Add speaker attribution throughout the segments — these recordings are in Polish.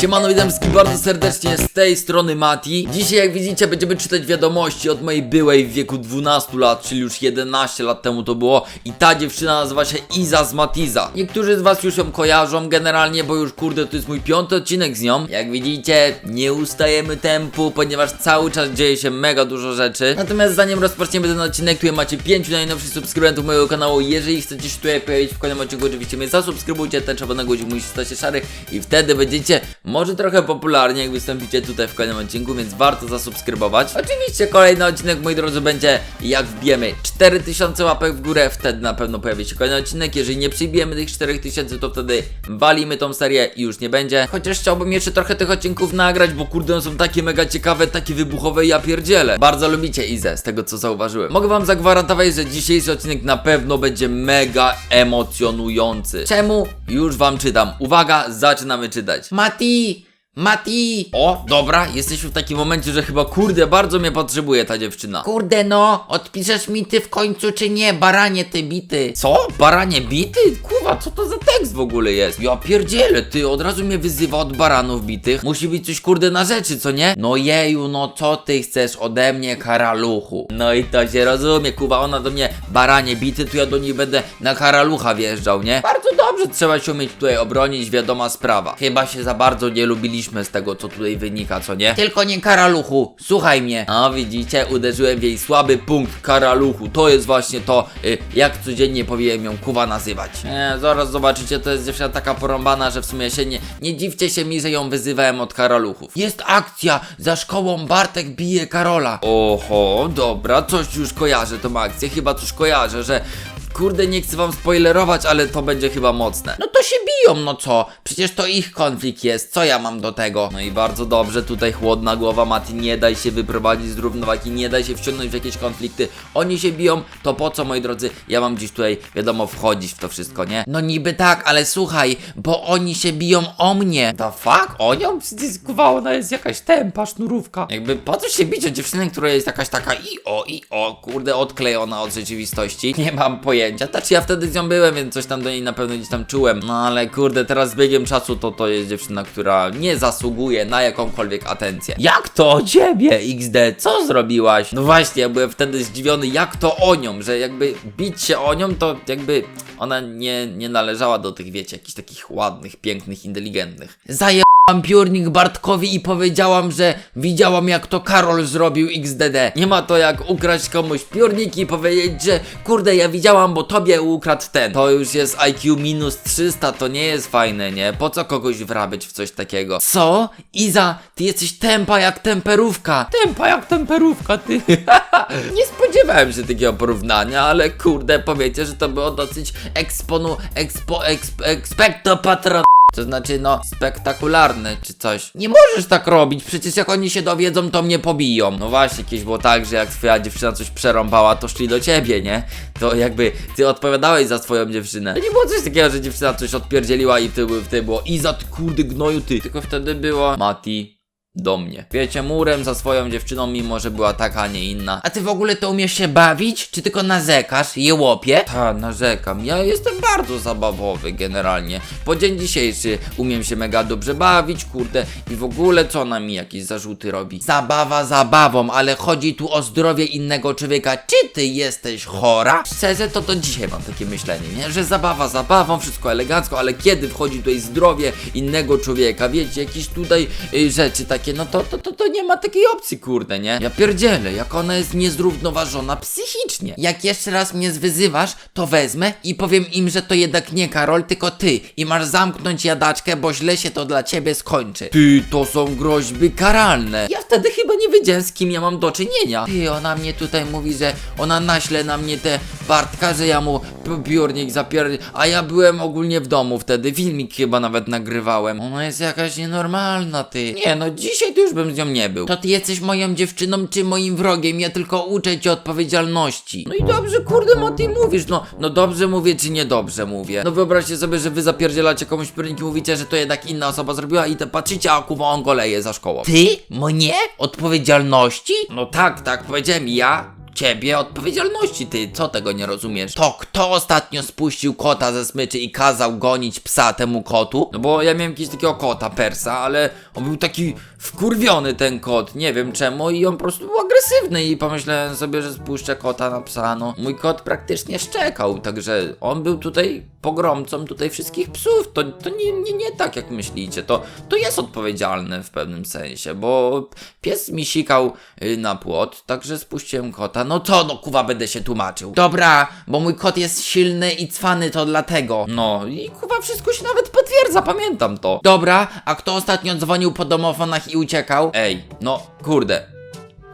Speaker 1: Siemano, witam bardzo serdecznie z tej strony Mati. Dzisiaj, jak widzicie, będziemy czytać wiadomości od mojej byłej w wieku 12 lat, czyli już 11 lat temu to było. I ta dziewczyna nazywa się Iza z Matiza. Niektórzy z was już ją kojarzą generalnie, bo już kurde, to jest mój piąty odcinek z nią. Jak widzicie, nie ustajemy tempu, ponieważ cały czas dzieje się mega dużo rzeczy. Natomiast zanim rozpoczniemy ten odcinek, tutaj macie 5 najnowszych subskrybentów mojego kanału. Jeżeli chcecie się tutaj pojawić w kolejnym odcinku, oczywiście mnie zasubskrybujcie, ten czerwony guzik musi stać się szary i wtedy będziecie może trochę popularni, jak wystąpicie tutaj w kolejnym odcinku, więc warto zasubskrybować. Oczywiście kolejny odcinek, moi drodzy, będzie jak wbijemy 4000 łapek w górę, wtedy na pewno pojawi się kolejny odcinek. Jeżeli nie przybijemy tych 4000, to wtedy walimy tą serię i już nie będzie. Chociaż chciałbym jeszcze trochę tych odcinków nagrać, bo kurde, one są takie mega ciekawe, takie wybuchowe, ja pierdzielę. Bardzo lubicie Izę, z tego co zauważyłem. Mogę wam zagwarantować, że dzisiejszy odcinek na pewno będzie mega emocjonujący. Czemu? Już wam czytam. Uwaga, zaczynamy czytać. Mati! que Mati! O, dobra, jesteśmy w takim momencie, że chyba kurde, bardzo mnie potrzebuje ta dziewczyna.
Speaker 2: Kurde no, odpiszesz mi ty w końcu czy nie, baranie ty bity.
Speaker 1: Co? Baranie bity? Kurwa, co to za tekst w ogóle jest? Ja pierdzielę, ty od razu mnie wyzywa od baranów bitych. Musi być coś kurde na rzeczy, co nie? No jeju, no co ty chcesz ode mnie, karaluchu? No i to się rozumie, kuwa, ona do mnie baranie bity, to ja do niej będę na karalucha wjeżdżał, nie? Bardzo dobrze, trzeba się umieć tutaj obronić, wiadoma sprawa. Chyba się za bardzo nie lubiliśmy z tego, co tutaj wynika, co nie?
Speaker 2: Tylko nie karaluchu, słuchaj mnie.
Speaker 1: No widzicie, uderzyłem w jej słaby punkt karaluchu. To jest właśnie to, y, jak codziennie powinienem ją kuwa nazywać. Nie, zaraz zobaczycie, to jest dziewczyna taka porąbana, że w sumie się nie, nie dziwcie się mi, że ją wyzywałem od karaluchów.
Speaker 2: Jest akcja, za szkołą Bartek bije Karola.
Speaker 1: Oho, dobra, coś już kojarzę tą akcję, chyba coś kojarzę, że kurde nie chcę wam spoilerować, ale to będzie chyba mocne.
Speaker 2: No to się biją, no co? Przecież to ich konflikt jest, co ja mam do tego?
Speaker 1: No i bardzo dobrze, tutaj chłodna głowa Mati, nie daj się wyprowadzić z równowagi, nie daj się wciągnąć w jakieś konflikty. Oni się biją, to po co moi drodzy, ja mam dziś tutaj, wiadomo, wchodzić w to wszystko, nie?
Speaker 2: No niby tak, ale słuchaj, bo oni się biją o mnie.
Speaker 1: The fuck? O nią? Przecież ona jest jakaś tempa, sznurówka. Jakby po co się bić o dziewczynę, która jest jakaś taka i o, i o, kurde, odklejona od rzeczywistości? Nie mam pojęcia. Znaczy ja wtedy z nią byłem, więc coś tam do niej na pewno gdzieś tam czułem. No ale kurde, teraz z biegiem czasu to to jest dziewczyna, która nie zasługuje na jakąkolwiek atencję. Jak to o ciebie, XD? Co zrobiłaś? No właśnie, ja byłem wtedy zdziwiony, jak to o nią, że jakby bić się o nią, to jakby ona nie, nie należała do tych, wiecie, jakichś takich ładnych, pięknych, inteligentnych.
Speaker 2: Zajęłam piórnik Bartkowi i powiedziałam, że widziałam jak to Karol zrobił XDD.
Speaker 1: Nie ma to jak ukraść komuś piórnik i powiedzieć, że kurde, ja widziałam, bo tobie ukradł ten. To już jest IQ minus 300, to nie jest fajne, nie? Po co kogoś wrabiać w coś takiego?
Speaker 2: Co? Iza, ty jesteś tempa jak temperówka.
Speaker 1: Tempa jak temperówka, ty. nie spodziewałem się takiego porównania, ale kurde, powiecie, że to było dosyć eksponu, expo, exp, expecto patron. To znaczy, no, spektakularne czy coś.
Speaker 2: Nie możesz tak robić, przecież jak oni się dowiedzą, to mnie pobiją.
Speaker 1: No właśnie, kiedyś było tak, że jak twoja dziewczyna coś przerąbała, to szli do ciebie, nie? To jakby ty odpowiadałeś za swoją dziewczynę. To nie było coś takiego, że dziewczyna coś odpierdzieliła i wtedy, wtedy było Iza, ty kurde gnoju ty. Tylko wtedy było Mati do mnie. Wiecie, murem za swoją dziewczyną, mimo że była taka, a nie inna.
Speaker 2: A ty w ogóle to umiesz się bawić? Czy tylko nazekasz, jełopie?
Speaker 1: Ta, narzekam. Ja jestem bardzo zabawowy generalnie. Po dzień dzisiejszy umiem się mega dobrze bawić, kurde. I w ogóle co ona mi jakieś zarzuty robi?
Speaker 2: Zabawa zabawą, ale chodzi tu o zdrowie innego człowieka. Czy ty jesteś chora?
Speaker 1: Szczerze, to to dzisiaj mam takie myślenie, nie? Że zabawa zabawą, wszystko elegancko, ale kiedy wchodzi tutaj zdrowie innego człowieka, wiecie, jakieś tutaj y, rzeczy takie, no to, to, to, to nie ma takiej opcji, kurde, nie? Ja pierdzielę, jak ona jest niezrównoważona psychicznie.
Speaker 2: Jak jeszcze raz mnie zwyzywasz, to wezmę i powiem im, że to jednak nie Karol, tylko ty. I masz zamknąć jadaczkę, bo źle się to dla ciebie skończy.
Speaker 1: Ty, to są groźby karalne. Ja wtedy chyba nie wiedziałem, z kim ja mam do czynienia.
Speaker 2: Ty, ona mnie tutaj mówi, że ona naśle na mnie te Bartka, że ja mu
Speaker 1: piórnik zapierdzi, a ja byłem ogólnie w domu wtedy, filmik chyba nawet nagrywałem. Ona jest jakaś nienormalna, ty. Nie, no dzisiaj to już bym z nią nie był.
Speaker 2: To ty jesteś moją dziewczyną czy moim wrogiem? Ja tylko uczę cię odpowiedzialności.
Speaker 1: No i dobrze, kurde, Mati, mówisz, no, no dobrze mówię, czy niedobrze mówię. No wyobraźcie sobie, że wy zapierdzielacie komuś piórnik i mówicie, że to jednak inna osoba zrobiła i te patrzycie, a kuwa on goleje za szkołą.
Speaker 2: Ty? Mnie? Odpowiedzialności?
Speaker 1: No tak, tak, powiedziałem ja,
Speaker 2: ciebie odpowiedzialności, ty, co tego nie rozumiesz? To kto ostatnio spuścił kota ze smyczy i kazał gonić psa temu kotu?
Speaker 1: No bo ja miałem jakiegoś takiego kota persa, ale on był taki wkurwiony ten kot, nie wiem czemu i on po prostu był agresywny i pomyślałem sobie, że spuszczę kota na psa, no. Mój kot praktycznie szczekał, także on był tutaj pogromcą tutaj wszystkich psów, to, to nie, nie, nie tak jak myślicie, to, to jest odpowiedzialne w pewnym sensie, bo pies mi sikał y, na płot, także spuściłem kota, no to no kuwa będę się tłumaczył.
Speaker 2: Dobra, bo mój kot jest silny i cwany, to dlatego.
Speaker 1: No i kuwa wszystko się nawet potwierdza, pamiętam to.
Speaker 2: Dobra, a kto ostatnio dzwonił po domofonach i uciekał?
Speaker 1: Ej, no kurde.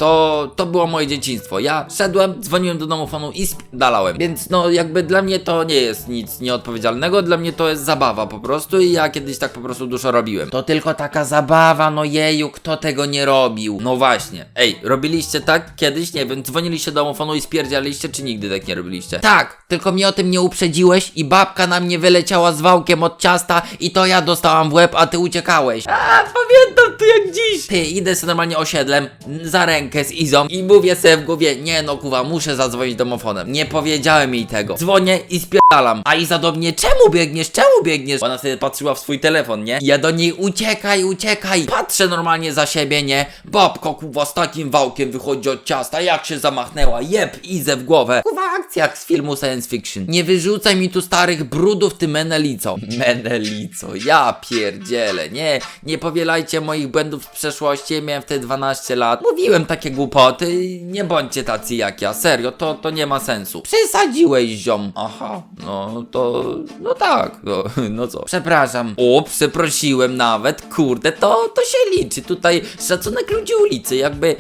Speaker 1: To, to było moje dzieciństwo. Ja szedłem, dzwoniłem do domofonu i spierdalałem. Więc no jakby dla mnie to nie jest nic nieodpowiedzialnego, dla mnie to jest zabawa po prostu i ja kiedyś tak po prostu dużo robiłem.
Speaker 2: To tylko taka zabawa, no jeju, kto tego nie robił?
Speaker 1: No właśnie. Ej, robiliście tak kiedyś? Nie wiem, dzwoniliście do domofonu i spierdzialiście, czy nigdy tak nie robiliście?
Speaker 2: Tak, tylko mnie o tym nie uprzedziłeś i babka na mnie wyleciała z wałkiem od ciasta i to ja dostałam w łeb, a ty uciekałeś.
Speaker 1: A, pamiętam to jak dziś!
Speaker 2: Ty, idę sobie normalnie osiedlem, za rękę z Izą i mówię sobie w głowie, nie no kuwa, muszę zadzwonić domofonem. Nie powiedziałem jej tego. Dzwonię i spierdalam. A Iza do mnie, czemu biegniesz, czemu biegniesz?
Speaker 1: Ona wtedy patrzyła w swój telefon, nie?
Speaker 2: I Ja do niej, uciekaj, uciekaj. Patrzę normalnie za siebie, nie?
Speaker 1: Babka kuwa z takim wałkiem wychodzi od ciasta, jak się zamachnęła, jeb Izę w głowę.
Speaker 2: Kuwa akcja jak z filmu science fiction. Nie wyrzucaj mi tu starych brudów, ty menelico.
Speaker 1: Menelico, ja pierdzielę, nie, nie powielajcie moich błędów z przeszłości, miałem wtedy 12 lat, mówiłem takie głupoty, nie bądźcie tacy jak ja, serio, to, to nie ma sensu.
Speaker 2: Przesadziłeś, ziom.
Speaker 1: Aha, no to, no tak, no, no co.
Speaker 2: Przepraszam.
Speaker 1: O, przeprosiłem nawet, kurde, to, to się liczy, tutaj szacunek ludzi ulicy, jakby...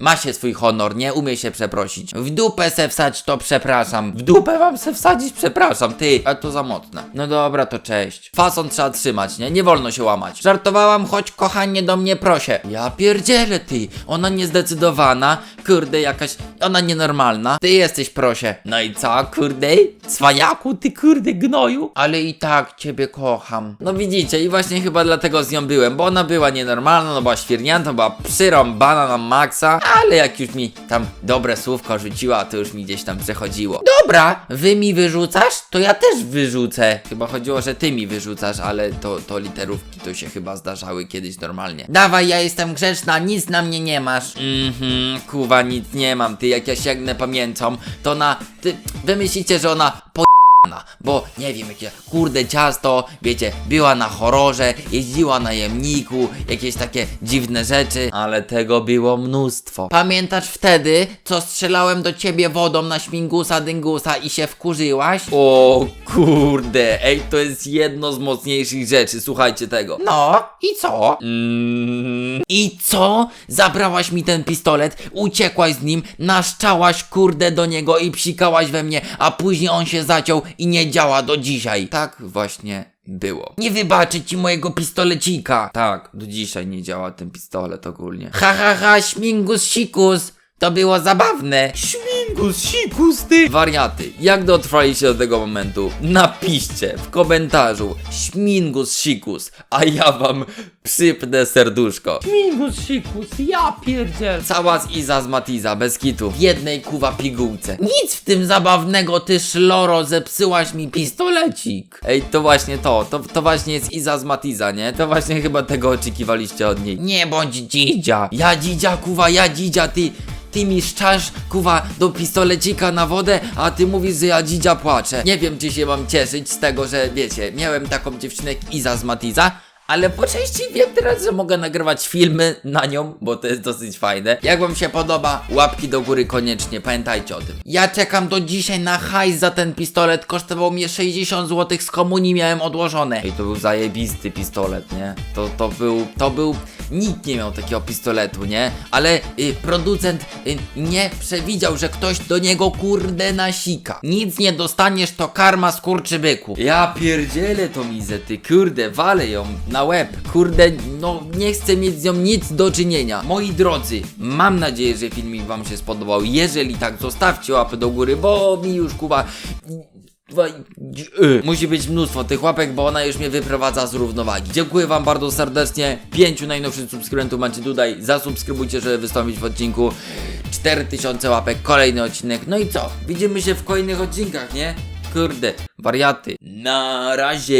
Speaker 2: Ma się swój honor, nie umie się przeprosić. W dupę se wsać, to przepraszam.
Speaker 1: W dupę wam se wsadzić, przepraszam, ty, a to za mocne.
Speaker 2: No dobra, to cześć.
Speaker 1: Fason trzeba trzymać, nie? Nie wolno się łamać.
Speaker 2: Żartowałam, choć kochanie do mnie prosie.
Speaker 1: Ja pierdzielę ty, ona niezdecydowana, kurde jakaś, ona nienormalna.
Speaker 2: Ty jesteś prosie.
Speaker 1: No i co, kurde? Cwaniaku, ty kurde gnoju.
Speaker 2: Ale i tak ciebie kocham.
Speaker 1: No widzicie, i właśnie chyba dlatego z nią byłem, bo ona była nienormalna, no była świernięta, była przyrąbana na maksa, ale jak już mi tam dobre słówko rzuciła, to już mi gdzieś tam przechodziło.
Speaker 2: Dobra, wy mi wyrzucasz, to ja też wyrzucę.
Speaker 1: Chyba chodziło, że ty mi wyrzucasz, ale to, to literówki to się chyba zdarzały kiedyś normalnie.
Speaker 2: Dawaj, ja jestem grzeczna, nic na mnie nie masz.
Speaker 1: Mhm, kuwa, nic nie mam, ty jak ja sięgnę pamięcią, to na, ty, wy myślicie, że ona po bo nie wiem, jakie kurde ciasto, wiecie, była na horrorze, jeździła na jemniku, jakieś takie dziwne rzeczy, ale tego było mnóstwo.
Speaker 2: Pamiętasz wtedy, co strzelałem do ciebie wodą na śmigusa dyngusa i się wkurzyłaś?
Speaker 1: O kurde, ej, to jest jedno z mocniejszych rzeczy, słuchajcie tego.
Speaker 2: No, i co?
Speaker 1: Mm,
Speaker 2: I co? Zabrałaś mi ten pistolet, uciekłaś z nim, naszczałaś kurde do niego i psikałaś we mnie, a później on się zaciął i nie działa do dzisiaj.
Speaker 1: tak właśnie było.
Speaker 2: Nie wybaczę ci mojego pistolecika.
Speaker 1: Tak, do dzisiaj nie działa ten pistolet ogólnie.
Speaker 2: Ha ha ha, śmigus sikus. To było zabawne.
Speaker 1: Śmigus, sikus, ty! Wariaty, jak dotrwaliście do tego momentu? Napiszcie w komentarzu śmingus, sikus, a ja wam przypnę serduszko.
Speaker 2: Śmigus sikus, ja pierdziel.
Speaker 1: Cała z Iza z Matiza, bez kitu. W jednej kuwa pigułce.
Speaker 2: Nic w tym zabawnego, ty szloro, zepsyłaś mi pistolecik.
Speaker 1: Ej, to właśnie to, to, to właśnie jest Iza z Matiza, nie? To właśnie chyba tego oczekiwaliście od niej.
Speaker 2: Nie bądź dzidzia.
Speaker 1: Ja dzidzia, kuwa, ja dzidzia, ty... Ty mi szczasz, kuwa, do pistolecika na wodę, a ty mówisz, że ja dzidzia płaczę. Nie wiem, czy się mam cieszyć z tego, że wiecie, miałem taką dziewczynę Iza z Matiza, ale po części wiem teraz, że mogę nagrywać filmy na nią, bo to jest dosyć fajne. Jak wam się podoba, łapki do góry koniecznie, pamiętajcie o tym.
Speaker 2: Ja czekam do dzisiaj na hajs za ten pistolet, kosztował mnie 60 zł, z komunii miałem odłożone.
Speaker 1: Ej, to był zajebisty pistolet, nie? To, to był, to był, nikt nie miał takiego pistoletu, nie?
Speaker 2: Ale y, producent y, nie przewidział, że ktoś do niego kurde nasika. Nic nie dostaniesz, to karma skurczybyku.
Speaker 1: Ja pierdzielę tą Izę, ty kurde, walę ją na łeb, kurde, no nie chcę mieć z nią nic do czynienia. Moi drodzy, mam nadzieję, że filmik wam się spodobał. Jeżeli tak, zostawcie łapy do góry, bo mi już kuba... y, Musi być mnóstwo tych łapek, bo ona już mnie wyprowadza z równowagi. Dziękuję wam bardzo serdecznie. Pięciu najnowszych subskrybentów macie tutaj. Zasubskrybujcie, żeby wystąpić w odcinku. 4000 łapek, kolejny odcinek. No i co? Widzimy się w kolejnych odcinkach, nie? Kurde, wariaty. Na razie.